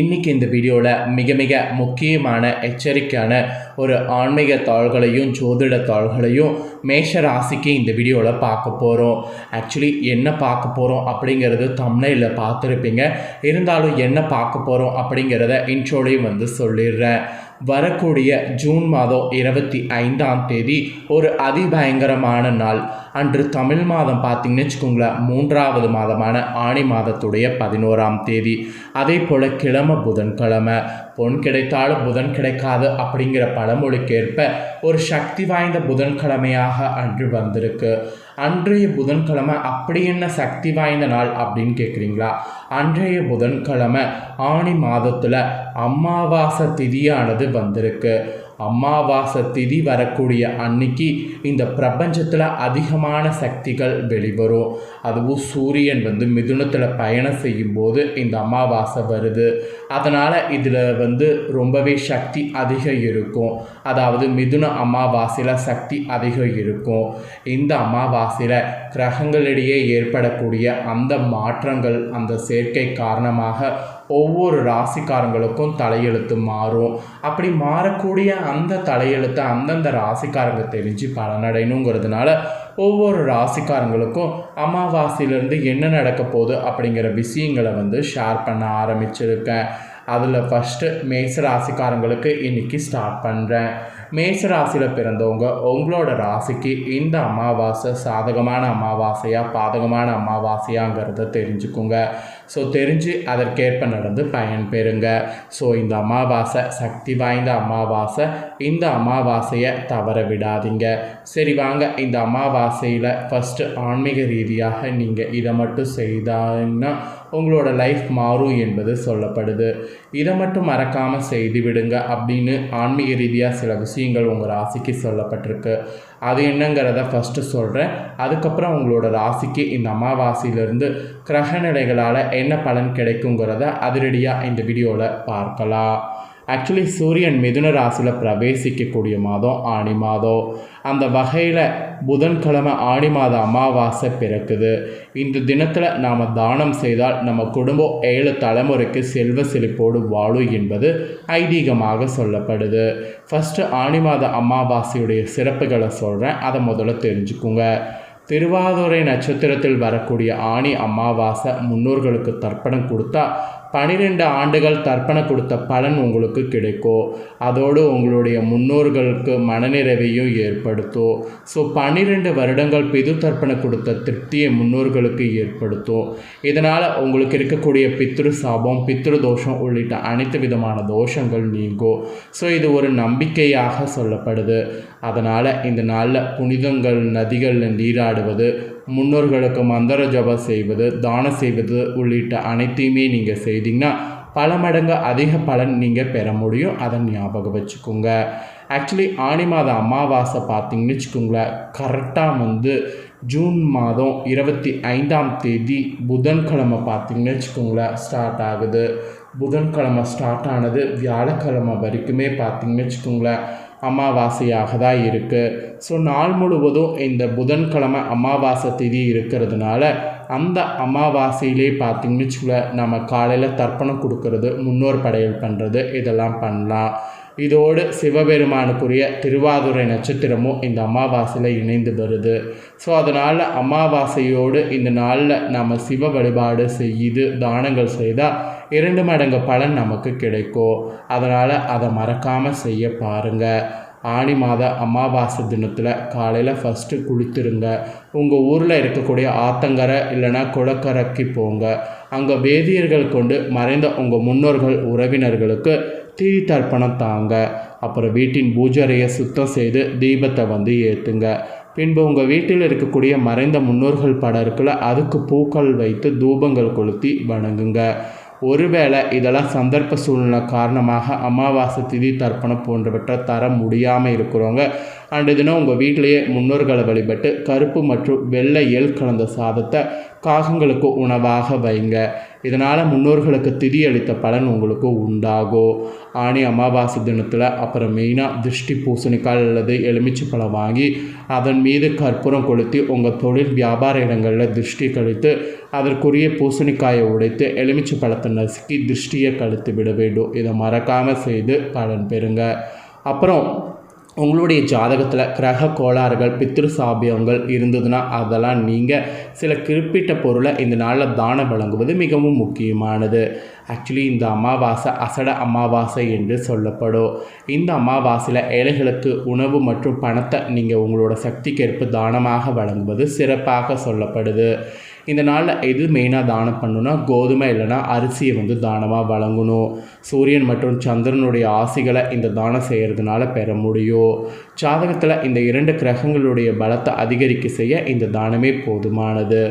இன்றைக்கி இந்த வீடியோவில் மிக மிக முக்கியமான எச்சரிக்கையான ஒரு ஆன்மீக தாள்களையும் ஜோதிட தாள்களையும் மேஷ ராசிக்கு இந்த வீடியோவில் பார்க்க போகிறோம் ஆக்சுவலி என்ன பார்க்க போகிறோம் அப்படிங்கிறது தமிழில் பார்த்துருப்பீங்க. இருந்தாலும் என்ன பார்க்க போகிறோம் அப்படிங்கிறத இன்ட்ரோலையும் வந்து சொல்லிடுறேன். வரக்கூடிய ஜூன் மாதம் இருபத்தி ஐந்தாம் தேதி ஒரு அதிபயங்கரமான நாள். அன்று தமிழ் மாதம் பார்த்தீங்கன்னு வச்சுக்கோங்களேன் மூன்றாவது மாதமான ஆணி மாதத்துடைய பதினோராம் தேதி. அதே போல் கிழமை புதன்கிழமை பொன் கிடைத்தாலும் புதன் கிடைக்காது அப்படிங்கிற பழமொழிக்கேற்ப ஒரு சக்தி வாய்ந்த புதன்கிழமையாக அன்று வந்திருக்கு. அன்றைய புதன்கிழமை அப்படி என்ன சக்தி வாய்ந்த நாள் அப்படின்னு கேட்குறீங்களா அன்றைய புதன்கிழமை ஆணி மாதத்தில் அமாவாசை திதியானது வந்திருக்கு. அமாவாசை திதி வரக்கூடிய அன்னைக்கு இந்த பிரபஞ்சத்தில் அதிகமான சக்திகள் வெளிவரும். அதுவும் சூரியன் வந்து மிதுனத்தில் பயணம் செய்யும்போது இந்த அமாவாசை வருது. அதனால் இதில் வந்து ரொம்பவே சக்தி அதிகம் இருக்கும். அதாவது மிதுன அமாவாசையில் சக்தி அதிகம் இருக்கும். இந்த அமாவாசையில் கிரகங்களிடையே ஏற்படக்கூடிய அந்த மாற்றங்கள் அந்த சேர்க்கை காரணமாக ஒவ்வொரு ராசிக்காரங்களுக்கும் தலையெழுத்து மாறும். அப்படி மாறக்கூடிய அந்த தலையெழுத்தை அந்தந்த ராசிக்காரங்க தெரிஞ்சு பலனடையணுங்கிறதுனால ஒவ்வொரு ராசிக்காரங்களுக்கும் அமாவாசையிலேருந்து என்ன நடக்க போகுது அப்படிங்கிற விஷயங்களை வந்து ஷேர் பண்ண ஆரம்பிச்சிருக்கேன். அதில் ஃபஸ்ட்டு மேச ராசிக்காரங்களுக்கு இன்றைக்கி ஸ்டார்ட் பண்ணுறேன் மேச ராசியில் பிறந்தவங்க உங்களோட ராசிக்கு இந்த அமாவாசை சாதகமான அமாவாசையாக பாதகமான அமாவாசையாங்கிறத தெரிஞ்சுக்குங்க. ஸோ தெரிஞ்சு அதற்கேற்ப நடந்து பயன் பெறுங்க. ஸோ இந்த அமாவாசை சக்தி வாய்ந்த அமாவாசை இந்த அமாவாசையை தவற விடாதீங்க. சரி வாங்க. இந்த அமாவாசையில் ஃபஸ்ட்டு ஆன்மீக ரீதியாக நீங்கள் இதை மட்டும் செய்தாங்கன்னா உங்களோட லைஃப் மாறும் என்பது சொல்லப்படுது. இதை மட்டும் மறக்காமல் செய்து விடுங்க அப்படின்னு ஆன்மீக ரீதியாக சில விஷயங்கள் உங்கள் ராசிக்கு சொல்லப்பட்டிருக்கு. அது என்னங்கிறத ஃபஸ்ட்டு சொல்கிறேன் அதுக்கப்புறம் உங்களோட ராசிக்கு இந்த அமாவாசையிலேருந்து கிரகநிலைகளால் என்ன பலன் கிடைக்குங்கிறத அதிரடியாக இந்த வீடியோவில் பார்க்கலாம். ஆக்சுவலி சூரியன் மிதுன ராசியில் பிரவேசிக்கக்கூடிய மாதம் ஆணி மாதம். அந்த வகையில் புதன்கிழமை ஆணி மாத அமாவாசை பிறக்குது. இந்த தினத்தில் நாம் தானம் செய்தால் நம்ம குடும்பம் ஏழு தலைமுறைக்கு செல்வ செழிப்போடு வாழும் என்பது ஐதீகமாக சொல்லப்படுது. ஃபஸ்ட்டு ஆணி மாத அமாவாசையுடைய சிறப்புகளை சொல்கிறேன் அதை முதல்ல தெரிஞ்சுக்குங்க. திருவாதுரை நட்சத்திரத்தில் வரக்கூடிய ஆணி அமாவாசை முன்னோர்களுக்கு தர்ப்பணம் கொடுத்தா பனிரெண்டு ஆண்டுகள் தர்ப்பணம் கொடுத்த பலன் உங்களுக்கு கிடைக்கும் அதோடு உங்களுடைய முன்னோர்களுக்கு மனநிறைவையும் ஏற்படுத்தும் ஸோ பன்னிரெண்டு வருடங்கள் பிது தர்ப்பணம் கொடுத்த திருப்தியை முன்னோர்களுக்கு ஏற்படுத்தும் இதனால் உங்களுக்கு இருக்கக்கூடிய பித்ரு சாபம் பித்ரு தோஷம் உள்ளிட்ட அனைத்து விதமான தோஷங்கள் நீங்கும் ஸோ இது ஒரு நம்பிக்கையாக சொல்லப்படுது. அதனால் இந்த நாளில் புனிதங்கள் நதிகளில் நீராடுவது முன்னோர்களுக்கு மந்திர ஜபம் செய்வது தானம் செய்வது உள்ளிட்ட அனைத்தையுமே நீங்கள் செய்தீங்கன்னா பல மடங்கு அதிக பலன் நீங்கள் பெற முடியும். அதை ஞாபகம் வச்சுக்கோங்க. ஆக்சுவலி ஆணி மாத அமாவாசை பார்த்தீங்கன்னு வச்சுக்கோங்களேன். கரெக்டாக வந்து ஜூன் மாதம் இருபத்தி ஐந்தாம் தேதி புதன்கிழமை பார்த்தீங்கன்னு வச்சுக்கோங்களேன் ஸ்டார்ட் ஆகுது. புதன்கிழமை ஸ்டார்ட் ஆனது வியாழக்கிழமை வரைக்குமே பார்த்தீங்கன்னு வச்சுக்கோங்களேன். அமாவாசையாக தான் இருக்குது ஸோ நாள் முழுவதும் இந்த புதன்கிழமை அமாவாசை திதி இருக்கிறதுனால அந்த அமாவாசையிலே பார்த்திங்கன்னு வச்சுக்கல நம்ம காலையில் தர்ப்பணம் கொடுக்கறது முன்னோர் படையல் பண்ணுறது இதெல்லாம் பண்ணலாம். இதோடு சிவபெருமானுக்குரிய திருவாதுரை நட்சத்திரமும் இந்த அமாவாசையில் இணைந்து வருது. ஸோ அதனால் அமாவாசையோடு இந்த நாளில் நம்ம சிவ வழிபாடு செய்து தானங்கள் செய்தால் இரண்டு மடங்கு பலன் நமக்கு கிடைக்கும். அதனால் அதை மறக்காமல் செய்ய பாருங்கள் ஆணி மாத அமாவாசை தினத்தில் காலையில் ஃபஸ்ட்டு குளித்துருங்க. உங்கள் ஊரில் இருக்கக்கூடிய ஆத்தங்கரை இல்லைனா குளக்கரைக்கு போங்க. அங்கே வேதியர்கள் கொண்டு மறைந்த உங்கள் முன்னோர்கள் உறவினர்களுக்கு தீ தர்ப்பணம் தாங்க. அப்புறம் வீட்டின் பூஜரையை சுத்தம் செய்து தீபத்தை வந்து ஏற்றுங்க பின்பு உங்கள் வீட்டில் இருக்கக்கூடிய மறைந்த முன்னோர்கள் படம் இருக்குல்ல அதுக்கு பூக்கள் வைத்து தூபங்கள் கொளுத்தி வணங்குங்க. ஒருவேளை இதெல்லாம் சந்தர்ப்ப சூழ்நிலை காரணமாக அமாவாசை திதி தர்ப்பணம் போன்றவற்றை தர முடியாமல் இருக்கிறவங்க அன்று தினம் உங்கள் வீட்டிலேயே முன்னோர்களை வழிபட்டு கருப்பு மற்றும் வெள்ளை எல் கலந்த சாதத்தை காகங்களுக்கு உணவாக வைங்க. இதனால் முன்னோர்களுக்கு திதி அளித்த பலன் உங்களுக்கு உண்டாகும் ஆணி அமாவாசை தினத்தில் அப்புறம் மெயினாக திருஷ்டி பூசணிக்காய் அல்லது எலுமிச்சை பழம் வாங்கி அதன் மீது கற்பூரம் கொளுத்தி உங்கள் தொழில் வியாபார இடங்களில் திருஷ்டி கழித்து அதற்குரிய பூசணிக்காயை உடைத்து எலுமிச்சை பழத்தை நசுக்கி திருஷ்டியை கழித்து விட வேண்டும். இதை மறக்காமல் செய்து பலன் பெறுங்க. அப்புறம் உங்களுடைய ஜாதகத்தில் கிரக கோளாறுகள் பித்ரு சாபியங்கள் இருந்ததுன்னா அதெல்லாம் நீங்கள் சில குறிப்பிட்ட பொருளை இந்த நாளில் தானம் வழங்குவது மிகவும் முக்கியமானது. ஆக்சுவலி இந்த அமாவாசை அசட அமாவாசை என்று சொல்லப்படும். இந்த அமாவாசையில் ஏழைகளுக்கு உணவு மற்றும் பணத்தை நீங்கள் உங்களோட சக்திக்கேற்ப தானமாக வழங்குவது சிறப்பாக சொல்லப்படுது. இந்த நாளில் எது மெயினாக தானம் பண்ணணும்னா கோதுமை இல்லைன்னா அரிசியை வந்து தானமாக வழங்கணும். சூரியன் மற்றும் சந்திரனுடைய ஆசைகளை இந்த தானம் செய்கிறதுனால பெற முடியும். ஜாதகத்தில் இந்த இரண்டு கிரகங்களுடைய பலத்தை அதிகரிக்க செய்ய இந்த தானமே போதுமானது.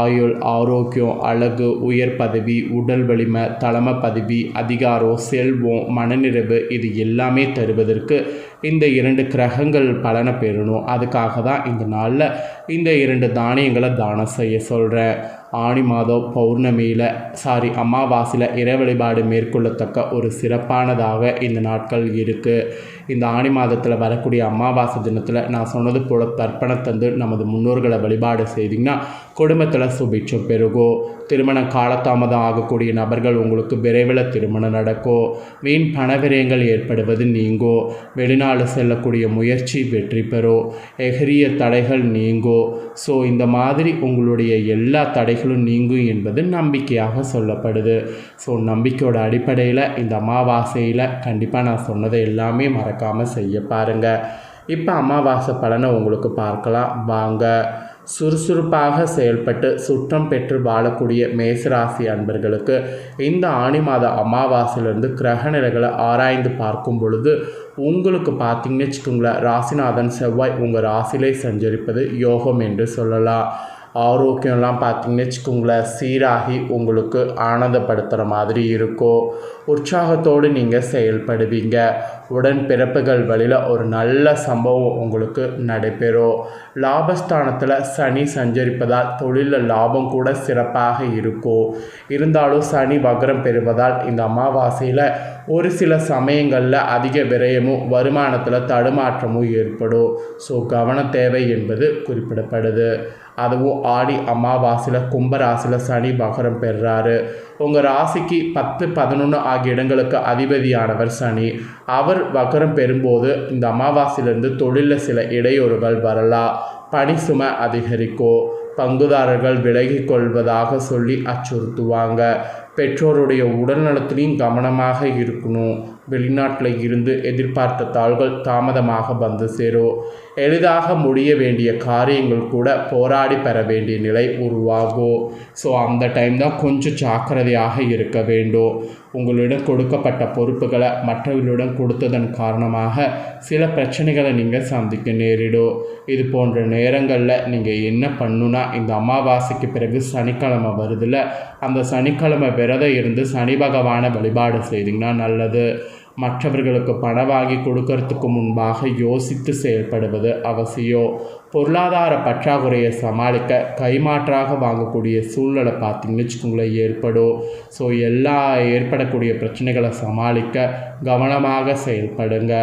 ஆயுள் ஆரோக்கியம் அழகு உயர் பதவி உடல் வலிமை தலைமை பதவி அதிகாரம் செல்வம் மனநிறைவு இது எல்லாமே தருவதற்கு இந்த இரண்டு கிரகங்கள் பலனை பெறணும். அதுக்காக தான் இந்த நாளில் இந்த இரண்டு தானியங்களை தானம் செய்ய சொல்கிறேன் ஆணி மாதம் பௌர்ணமியில் சாரி அமாவாசையில் இறை வழிபாடு மேற்கொள்ளத்தக்க ஒரு சிறப்பானதாக இந்த நாட்கள் இருக்குது இந்த ஆணி மாதத்தில் வரக்கூடிய அமாவாசை தினத்தில் நான் சொன்னது போல் தர்ப்பணத்தந்து நமது முன்னோர்களை வழிபாடு செய்திங்கன்னா குடும்பத்தில் சுபிட்சம் பெருகும் திருமணம் காலதாமதம் ஆகக்கூடிய நபர்கள் உங்களுக்கு விரைவில் திருமணம் நடக்கும் வீண் பணவிரயங்கள் ஏற்படுவது நீங்கும் வெளிநாடு செல்லக்கூடிய முயற்சி வெற்றி பெறும் எகிரிய தடைகள் நீங்கும் ஸோ இந்த மாதிரி உங்களுடைய எல்லா தடைகளும் நீங்கும் என்பது நம்பிக்கையாக சொல்லப்படுது. ஸோ நம்பிக்கையோட அடிப்படையில் இந்த அமாவாசையில் கண்டிப்பாக நான் சொன்னதை எல்லாமே மறக்காமல் செய்ய பாருங்கள் இப்போ அமாவாசை பலனை உங்களுக்கு பார்க்கலாம். வாங்க. சுறுசுறுப்பாக செயல்பட்டு சுற்றம் பெற்று வாழக்கூடிய மேசராசி அன்பர்களுக்கு இந்த ஆணி மாத அமாவாசையிலிருந்து கிரக நிலைகளை ஆராய்ந்து பார்க்கும் பொழுது உங்களுக்கு பார்த்தீங்கன்னு வச்சுக்கோங்களேன் ராசிநாதன் செவ்வாய் உங்கள் ராசியிலே சஞ்சரிப்பது யோகம் என்று சொல்லலாம். ஆரோக்கியம்லாம் பார்த்தீங்கன்னு வச்சுக்கோங்களேன் சீராகி உங்களுக்கு ஆனந்தப்படுத்துகிற மாதிரி இருக்கும். உற்சாகத்தோடு நீங்கள் செயல்படுவீங்க. உடன் பிறப்புகள் வழியில் ஒரு நல்ல சம்பவம் உங்களுக்கு நடைபெறும். லாபஸ்தானத்தில் சனி சஞ்சரிப்பதால் தொழிலில் லாபம் கூட சிறப்பாக இருக்கும். இருந்தாலும் சனி வக்ரம் பெறுவதால் இந்த அமாவாசையில் ஒரு சில சமயங்களில் அதிக விரயமும் வருமானத்தில் தடுமாற்றமும் ஏற்படும். ஸோ கவனம் தேவை என்பது குறிப்பிடப்படுது. அதுவும் ஆடி அமாவாசையில் கும்பராசியில் சனி வகரம் பெறுறாரு உங்கள் ராசிக்கு பத்து பதினொன்று ஆகிய இடங்களுக்கு அதிபதியானவர் சனி. அவர் வகரம் பெறும்போது இந்த அமாவாசையிலிருந்து தொழிலில் சில இடையூறுகள் வரலாம். பணி சுமை அதிகரிக்கும். பங்குதாரர்கள் விலகி கொள்வதாக சொல்லி அச்சுறுத்துவாங்க. பெற்றோருடைய உடல்நலத்திலையும் கவனமாக இருக்கணும். வெளிநாட்டில் இருந்து எதிர்பார்த்த தாள்கள் தாமதமாக வந்து சேரும் எளிதாக முடிய வேண்டிய காரியங்கள் கூட போராடி பெற வேண்டிய நிலை உருவாகும் ஸோ அந்த டைம் தான் கொஞ்சம் ஜாக்கிரதையாக இருக்க வேண்டும் உங்களிடம் கொடுக்கப்பட்ட பொறுப்புகளை மற்றவர்களிடம் கொடுத்ததன் காரணமாக சில பிரச்சனைகளை நீங்கள் சந்திக்க நேரிடும் இது போன்ற நேரங்களில் நீங்கள் என்ன பண்ணுனா இந்த அமாவாசைக்கு பிறகு சனிக்கிழமை வருதுல்ல அந்த சனிக்கிழமை விரதம் இருந்து சனி பகவானை வழிபாடு செய்திங்கன்னா நல்லது. மற்றவர்களுக்கு பணம் வாங்கி கொடுக்கறதுக்கு முன்பாக யோசித்து செயல்படுவது அவசியம் பொருளாதார பற்றாக்குறையை சமாளிக்க கைமாற்றாக வாங்கக்கூடிய சூழ்நிலை பார்த்திங்கன்னு வச்சுக்கோங்களேன் ஏற்படும் ஸோ எல்லா ஏற்படக்கூடிய பிரச்சனைகளை சமாளிக்க கவனமாக செயல்படுங்க.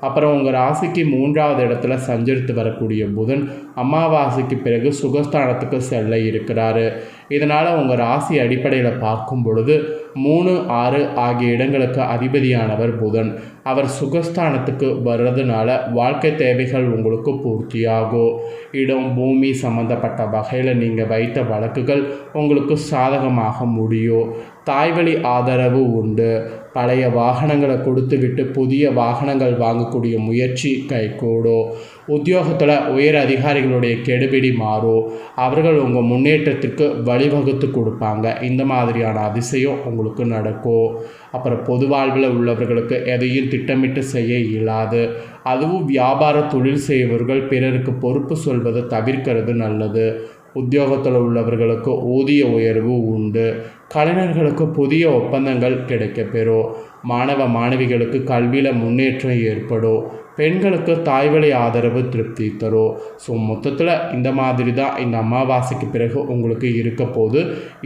அப்புறம் உங்கள் ராசிக்கு மூன்றாவது இடத்துல சஞ்சரித்து வரக்கூடிய புதன் அமாவாசைக்கு பிறகு சுகஸ்தானத்துக்கு செல்ல இருக்கிறாரு. இதனால் உங்கள் ராசி அடிப்படையில் பார்க்கும் பொழுது மூணு ஆறு ஆகிய இடங்களுக்கு அதிபதியானவர் புதன். அவர் சுகஸ்தானத்துக்கு வர்றதுனால வாழ்க்கை தேவைகள் உங்களுக்கு பூர்த்தியாகும் இடம் பூமி சம்மந்தப்பட்ட வகையில் நீங்கள் வைத்த வழக்குகள் உங்களுக்கு சாதகமாக முடியும் தாய்வழி ஆதரவு உண்டு. பழைய வாகனங்களை கொடுத்துவிட்டு புதிய வாகனங்கள் வாங்கக்கூடிய முயற்சி கைகூடும் உத்தியோகத்தில் உயர் அதிகாரிகளுடைய கெடுபிடி மாறும் அவர்கள் உங்கள் முன்னேற்றத்திற்கு வழிவகுத்து கொடுப்பாங்க. இந்த மாதிரியான அதிசயம் உங்களுக்கு நடக்கும் அப்புறம் பொது வாழ்வில் உள்ளவர்களுக்கு எதையும் திட்டமிட்டு செய்ய இயலாது. அதுவும் வியாபார தொழில் செய்பவர்கள் பிறருக்கு பொறுப்பு சொல்வதை தவிர்க்கிறது நல்லது. உத்தியோகத்தில் உள்ளவர்களுக்கு ஊதிய உயர்வு உண்டு. கலைஞர்களுக்கு புதிய ஒப்பந்தங்கள் கிடைக்கப்பெறும் மாணவ மாணவிகளுக்கு கல்வியில் முன்னேற்றம் ஏற்படும் பெண்களுக்கு தாய்வழி ஆதரவு திருப்தி தரும் ஸோ மொத்தத்தில் இந்த மாதிரி தான் இந்த அமாவாசைக்கு பிறகு உங்களுக்கு இருக்க போது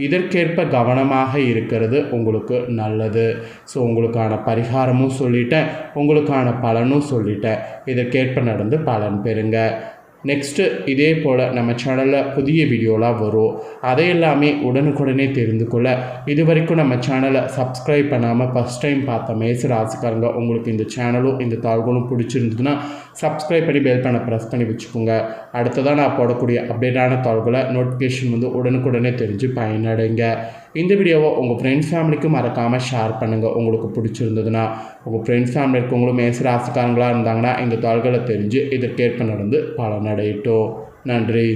இதற்கேற்ப கவனமாக இருக்கிறது உங்களுக்கு நல்லது. ஸோ உங்களுக்கான பரிகாரமும் சொல்லிட்டேன். உங்களுக்கான பலனும் சொல்லிட்டேன். இதற்கேற்ப நடந்து பலன் பெறுங்க. நெக்ஸ்ட்டு இதே போல் நம்ம சேனலில் புதிய வீடியோலாம் வரும். அதை எல்லாமே உடனுக்குடனே தெரிந்து கொள்ள இது வரைக்கும் நம்ம சேனலை சப்ஸ்கிரைப் பண்ணாமல் ஃபஸ்ட் டைம் பார்த்த மேச ராசிக்காரங்க உங்களுக்கு இந்த சேனலும் இந்த தாள்களும் பிடிச்சிருந்ததுன்னா சப்ஸ்கிரைப் பண்ணி பெல் பண்ண ப்ரெஸ் பண்ணி வச்சுக்கோங்க. அடுத்ததாக நான் போடக்கூடிய அப்டேட்டான தாள்களை நோட்டிஃபிகேஷன் வந்து உடனுக்குடனே தெரிஞ்சு பயனடைங்க. இந்த வீடியோவை உங்கள் ஃப்ரெண்ட்ஸ் ஃபேமிலிக்கு மறக்காமல் ஷேர் பண்ணுங்கள் உங்களுக்கு பிடிச்சிருந்ததுன்னா உங்கள் ஃப்ரெண்ட்ஸ் ஃபேமிலி இருக்கவங்களும் மேச ராசிக்காரங்களாக இருந்தாங்கன்னா இந்த தாள்களை தெரிஞ்சு இதற்கேற்ப நடந்து பலனடையட்டும். நன்றி.